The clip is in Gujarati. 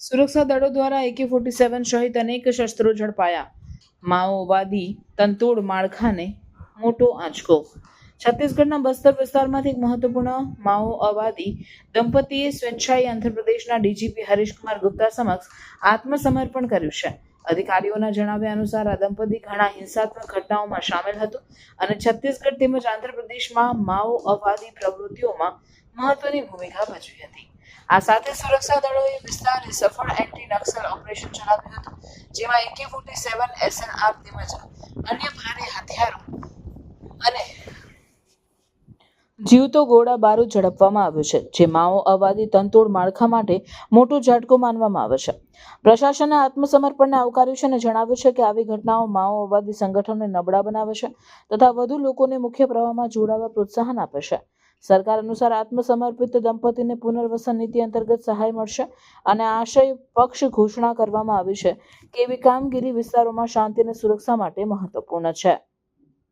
સુરક્ષા દળો દ્વારા એકે ફોર્ટી સેવન સહિત અનેક શસ્ત્રો ઝડપાયા. માઓવાદી તંતોડ માળખાને મોટો આંચકો. છત્તીસગઢના બસ્તર વિસ્તારમાંથી એક મહત્વપૂર્ણ માઓવાદી દંપતીએ સ્વેચ્છાએ આંધ્રપ્રદેશના ડીજીપી હરીશકુમાર ગુપ્તા સમક્ષ આત્મસમર્પણ કર્યું છે. અધિકારીઓના જણાવ્યા અનુસાર આ દંપતી ઘણા હિંસાત્મક ઘટનાઓમાં સામેલ હતું અને છત્તીસગઢ તેમજ આંધ્રપ્રદેશમાં માઓવાદી પ્રવૃત્તિઓમાં મહત્વની ભૂમિકા ભજવી હતી. આ સાથે સુરક્ષા દળોએ વિસ્તારે સફળ એન્ટી નક્સલ ઓપરેશન ચલાવ્યું હતું, જેમાં એકે ફોર્ટી સેવન એસએનઆર તેમજ અન્ય ભારે હથિયારો અને જીવતો ગોળા બારૂદ ઝડપવામાં આવ્યું છે, જે માઓ અવાદી તંતોડ માળખા માટે મોટું ઝાટકો માનવામાં આવે છે. પ્રશાસને આત્મસમર્પણને આવકાર્યું છે અને જણાવ્યું છે કે આવી ઘટનાઓ માઓવાદી સંગઠનને નબળા બનાવે છે તથા વધુ લોકોને મુખ્ય પ્રવાહમાં જોડાવા પ્રોત્સાહન આપે છે. સરકાર અનુસાર આત્મસમર્પિત દંપતીને પુનર્વસન નીતિ અંતર્ગત સહાય મળશે અને આશય પક્ષ ઘોષણા કરવામાં આવી છે. કે એવી કામગીરી વિસ્તારોમાં શાંતિ અને સુરક્ષા માટે મહત્વપૂર્ણ છે.